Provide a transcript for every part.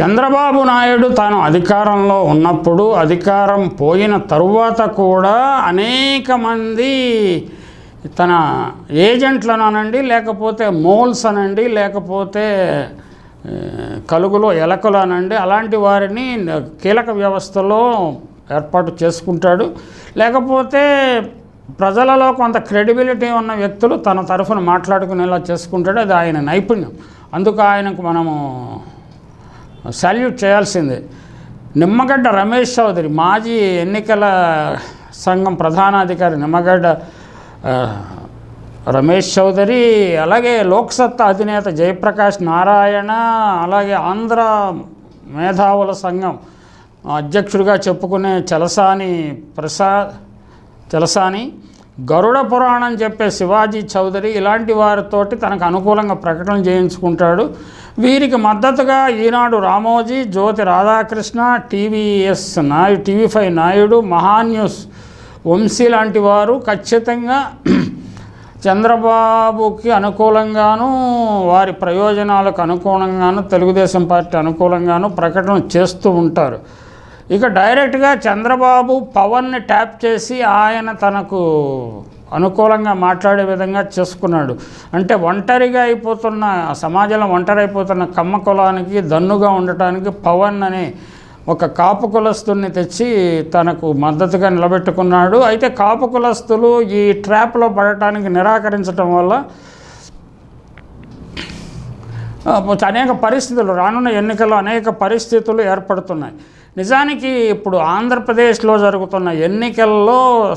చంద్రబాబు నాయుడు తాను అధికారంలో ఉన్నప్పుడు అధికారం పోయిన తరువాత కూడా అనేక మంది తన ఏజెంట్లను అనండి లేకపోతే మోల్స్ అనండి లేకపోతే కలుగులో ఎలకలు అనండి అలాంటి వారిని కీలక వ్యవస్థలో ఏర్పాటు చేసుకుంటాడు. లేకపోతే ప్రజలలో కొంత క్రెడిబిలిటీ ఉన్న వ్యక్తులు తన తరఫున మాట్లాడుకునేలా చేసుకుంటాడు. అది ఆయన నైపుణ్యం. అందుకు ఆయనకు మనము సాల్యూట్ చేయాల్సిందే. నిమ్మగడ్డ రమేష్ చౌదరి మాజీ ఎన్నికల సంఘం ప్రధానాధికారి నిమ్మగడ్డ రమేష్ చౌదరి అలాగే లోక్సత్తా అధినేత జయప్రకాష్ నారాయణ అలాగే ఆంధ్ర మేధావుల సంఘం అధ్యక్షుడిగా చెప్పుకునే చలసాని ప్రసాద్ చలసాని గరుడ పురాణం చెప్పే శివాజీ చౌదరి ఇలాంటి వారితోటి తనకు అనుకూలంగా ప్రకటన చేయించుకుంటాడు. వీరికి మద్దతుగా Eenadu Ramoji Jyothi Radhakrishna TVS Naidu TV five Naidu Maha News Vamsi లాంటి వారు ఖచ్చితంగా చంద్రబాబుకి అనుకూలంగాను వారి ప్రయోజనాలకు అనుకూలంగాను తెలుగుదేశం పార్టీ అనుకూలంగాను ప్రకటన చేస్తూ ఉంటారు. ఇక డైరెక్ట్గా చంద్రబాబు పవన్ని ట్యాప్ చేసి ఆయన తనకు అనుకూలంగా మాట్లాడే విధంగా చేసుకున్నాడు. అంటే ఒంటరిగా అయిపోతున్న సమాజంలో ఒంటరి అయిపోతున్న కమ్మ కులానికి దన్నుగా ఉండటానికి పవన్ అనే ఒక కాపు కులస్తుని తెచ్చి తనకు మద్దతుగా నిలబెట్టుకున్నాడు. అయితే కాపు కులస్తులు ఈ ట్రాప్లో పడటానికి నిరాకరించడం వల్ల అనేక పరిస్థితులు రానున్న ఎన్నికల్లో అనేక పరిస్థితులు ఏర్పడుతున్నాయి. నిజానికి ఇప్పుడు ఆంధ్రప్రదేశ్లో జరుగుతున్న ఎన్నికల్లో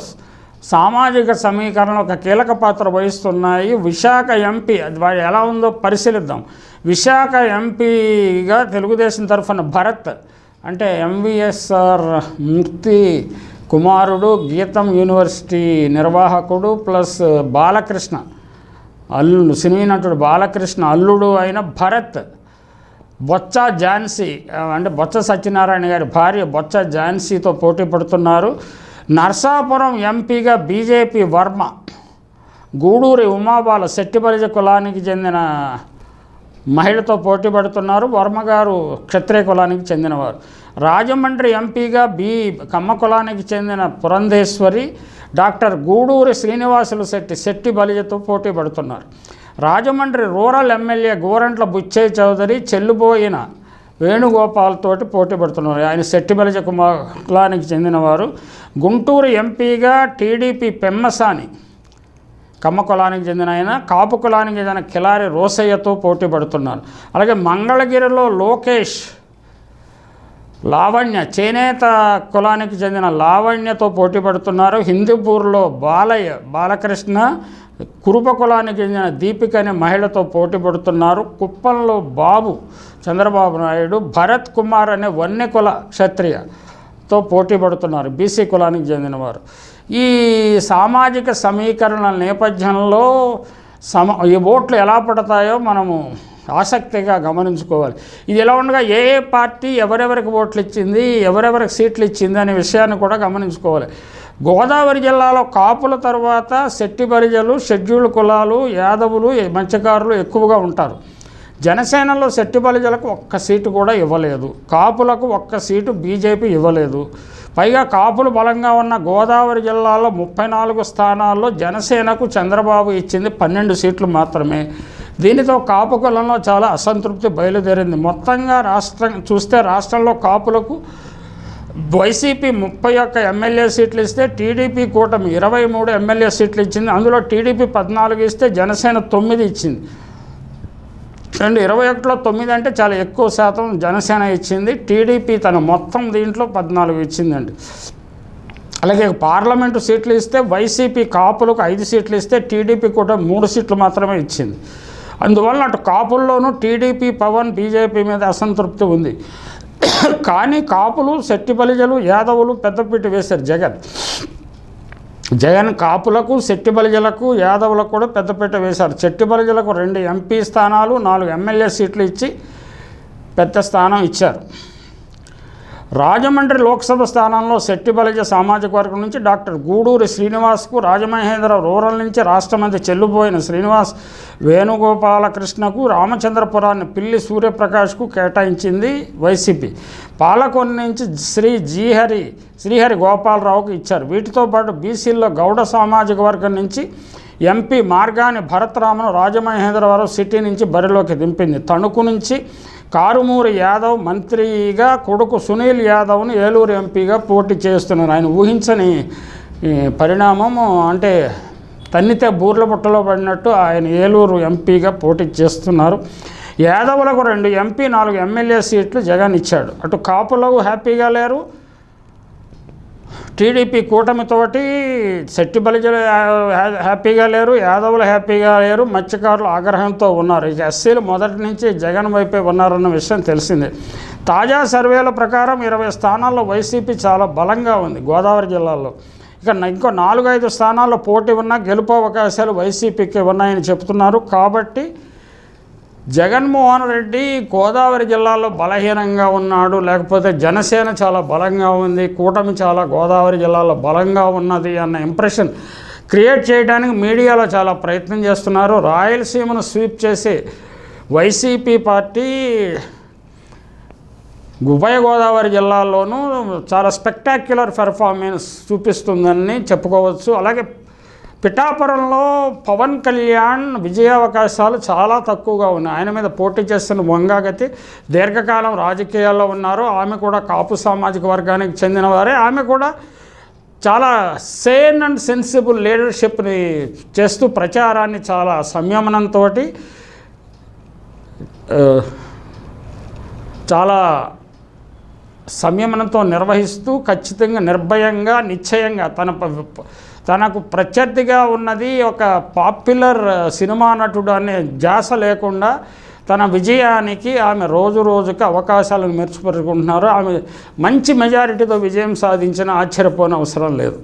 సామాజిక సమీకరణలు ఒక కీలక పాత్ర వహిస్తున్నాయి. విశాఖ ఎంపీ అది ఎలా ఉందో పరిశీలిద్దాం. విశాఖ ఎంపీగా తెలుగుదేశం తరఫున భరత్ అంటే ఎంవిఎస్ఆర్ మూర్తి కుమారుడు గీతం యూనివర్సిటీ నిర్వాహకుడు ప్లస్ బాలకృష్ణ. అల్లుడు సినీ నటుడు బాలకృష్ణ అల్లుడు అయిన భరత్ బొత్స ఝాన్సీ అంటే బొత్స సత్యనారాయణ గారి భార్య బొత్స ఝాన్సీతో పోటీ పడుతున్నారు. నర్సాపురం ఎంపీగా బీజేపీ వర్మ గూడూరి ఉమాబాల శెట్టిపరిజ కులానికి చెందిన మహిళతో పోటీ పడుతున్నారు. వర్మ గారు క్షత్రియ కులానికి చెందినవారు. రాజమండ్రి ఎంపీగా బి కమ్మ కులానికి చెందిన పురంధేశ్వరి డాక్టర్ గూడూరి శ్రీనివాసులు శెట్టి శెట్టి బలిజతో పోటీ పడుతున్నారు. రాజమండ్రి రూరల్ ఎమ్మెల్యే గోరంట్ల బుచ్చయ్య చౌదరి చెల్లుబోయిన వేణుగోపాల్ తోటి పోటీ పడుతున్నారు. ఆయన శెట్టిబలిజ కులానికి చెందినవారు. గుంటూరు ఎంపీగా టీడీపీ పెమ్మసాని కమ్మ కులానికి చెందిన ఆయన కాపు కులానికి చెందిన కిలారి రోసయ్యతో పోటీ పడుతున్నారు. అలాగే మంగళగిరిలో లోకేష్ లావణ్య చేనేత కులానికి చెందిన లావణ్యతో పోటీ పడుతున్నారు. హిందూపూర్లో బాలయ్య బాలకృష్ణ కురుప కులానికి చెందిన దీపిక అనే మహిళతో పోటీ పడుతున్నారు. కుప్పంలో బాబు చంద్రబాబు నాయుడు భరత్ కుమార్ అనే వన్య కుల క్షత్రియతో పోటీ పడుతున్నారు. బీసీ కులానికి చెందినవారు. ఈ సామాజిక సమీకరణల నేపథ్యంలో సమ ఈ ఓట్లు ఎలా పడతాయో మనము ఆసక్తిగా గమనించుకోవాలి. ఇది ఎలా ఉండగా ఏ ఏ పార్టీ ఎవరెవరికి ఓట్లు ఇచ్చింది ఎవరెవరికి సీట్లు ఇచ్చింది అనే విషయాన్ని కూడా గమనించుకోవాలి. గోదావరి జిల్లాలో కాపుల తర్వాత శెట్టి బరిజలు షెడ్యూల్డ్ కులాలు యాదవులు మత్స్యకారులు ఎక్కువగా ఉంటారు. జనసేనలో శెట్టి ఒక్క సీటు కూడా ఇవ్వలేదు. కాపులకు ఒక్క సీటు బీజేపీ ఇవ్వలేదు. పైగా కాపులు బలంగా ఉన్న గోదావరి జిల్లాలో ముప్పై నాలుగు స్థానాల్లో జనసేనకు చంద్రబాబు ఇచ్చింది పన్నెండు సీట్లు మాత్రమే. దీనితో కాపు కులంలో చాలా అసంతృప్తి బయలుదేరింది. మొత్తంగా రాష్ట్రం చూస్తే రాష్ట్రంలో కాపులకు వైసీపీ ముప్పై ఒక్క ఎమ్మెల్యే సీట్లు ఇస్తే టీడీపీ కూటమి ఇరవై మూడు ఎమ్మెల్యే సీట్లు ఇచ్చింది. అందులో టీడీపీ పద్నాలుగు ఇస్తే జనసేన తొమ్మిది ఇచ్చింది. రెండు ఇరవై ఒకటిలో తొమ్మిది అంటే చాలా ఎక్కువ శాతం జనసేన ఇచ్చింది. టీడీపీ తన మొత్తం దీంట్లో పద్నాలుగు ఇచ్చిందండి. అలాగే పార్లమెంటు సీట్లు ఇస్తే వైసీపీ కాపులకు ఐదు సీట్లు ఇస్తే టీడీపీ కూడా మూడు సీట్లు మాత్రమే ఇచ్చింది. అందువల్ల అటు కాపుల్లోనూ టీడీపీ పవన్ బీజేపీ మీద అసంతృప్తి ఉంది. కానీ కాపులు శెట్టి బలిజలు యాదవులు పెద్దపీట వేశారు జగన్. జగన్ కాపులకు శెట్టి బలిజలకు యాదవులకు కూడా పెద్దపీట వేశారు. చెట్టి బలిజలకు రెండు ఎంపీ స్థానాలు నాలుగు ఎమ్మెల్యే సీట్లు ఇచ్చి పెద్ద స్థానం ఇచ్చారు. రాజమండ్రి లోక్సభ స్థానంలో శెట్టిబలిజ సామాజిక వర్గం నుంచి డాక్టర్ గూడూరి శ్రీనివాస్కు రాజమహేంద్ర రూరల్ నుంచి రాష్ట్ర మంత్రి చెల్లుబోయిన శ్రీనివాస్ వేణుగోపాలకృష్ణకు రామచంద్రపురాన్ని పిల్లి సూర్యప్రకాష్కు కేటాయించింది వైసీపీ. పాలకొన్ని నుంచి శ్రీ జీహరి శ్రీహరి గోపాలరావుకు ఇచ్చారు. వీటితో పాటు బీసీల్లో గౌడ సామాజిక వర్గం నుంచి ఎంపీ మార్గాని భరతరామను రాజమహేంద్రవరం సిటీ నుంచి బరిలోకి దింపింది. తణుకు నుంచి కారుమూరి యాదవ్ మంత్రిగా కొడుకు సునీల్ యాదవ్ను ఏలూరు ఎంపీగా పోటీ చేస్తున్నారు. ఆయన ఊహించని పరిణామము అంటే తన్నితే బూర్ల బుట్టలో పడినట్టు ఆయన ఏలూరు ఎంపీగా పోటీ చేస్తున్నారు. యాదవులకు రెండు ఎంపీ నాలుగు ఎమ్మెల్యే సీట్లు జగన్ ఇచ్చాడు. అటు కాపులకు హ్యాపీగా లేరు టీడీపీ కూటమితోటి శెట్టి బలిజలు హ్యాపీగా లేరు యాదవులు హ్యాపీగా లేరు మత్స్యకారులు ఆగ్రహంతో ఉన్నారు. ఇక ఎస్సీలు మొదటి నుంచి జగన్ వైపే ఉన్నారన్న విషయం తెలిసిందే. తాజా సర్వేల ప్రకారం ఇరవై స్థానాల్లో వైసీపీ చాలా బలంగా ఉంది గోదావరి జిల్లాలో. ఇక ఇంకో నాలుగైదు స్థానాల్లో పోటీ ఉన్నా గెలుపు అవకాశాలు వైసీపీకి ఉన్నాయని చెప్తున్నారు. కాబట్టి జగన్మోహన్ రెడ్డి గోదావరి జిల్లాలో బలహీనంగా ఉన్నాడు లేకపోతే జనసేన చాలా బలంగా ఉంది కూటమి చాలా గోదావరి జిల్లాలో బలంగా ఉన్నది అన్న ఇంప్రెషన్ క్రియేట్ చేయడానికి మీడియాలో చాలా ప్రయత్నం చేస్తున్నారు. రాయలసీమను స్వీప్ చేసి వైసీపీ పార్టీ ఉభయ గోదావరి జిల్లాలోనూ చాలా స్పెక్టాక్యులర్ పెర్ఫార్మెన్స్ చూపిస్తుందని చెప్పుకోవచ్చు. అలాగే పిఠాపురంలో పవన్ కళ్యాణ్ విజయావకాశాలు చాలా తక్కువగా ఉన్నాయి. ఆయన మీద పోటీ చేస్తున్న వంగాగతి దీర్ఘకాలం రాజకీయాల్లో ఉన్నారు. ఆమె కూడా కాపు సామాజిక వర్గానికి చెందినవారే ఆమె కూడా చాలా సేన్ అండ్ సెన్సిబుల్ లీడర్షిప్ని చేస్తూ ప్రచారాన్ని చాలా సంయమనంతో చాలా సంయమనంతో నిర్వహిస్తూ ఖచ్చితంగా నిర్భయంగా నిశ్చయంగా తన తనకు ప్రత్యర్థిగా ఉన్నది ఒక పాపులర్ సినిమా నటుడు అనే జాస లేకుండా తన విజయానికి ఆమె రోజు రోజుకి అవకాశాలను మెరుగుపరుచుకుంటున్నారు ఆమె మంచి మెజారిటీతో విజయం సాధించిన ఆశ్చర్యపోని అవసరం లేదు.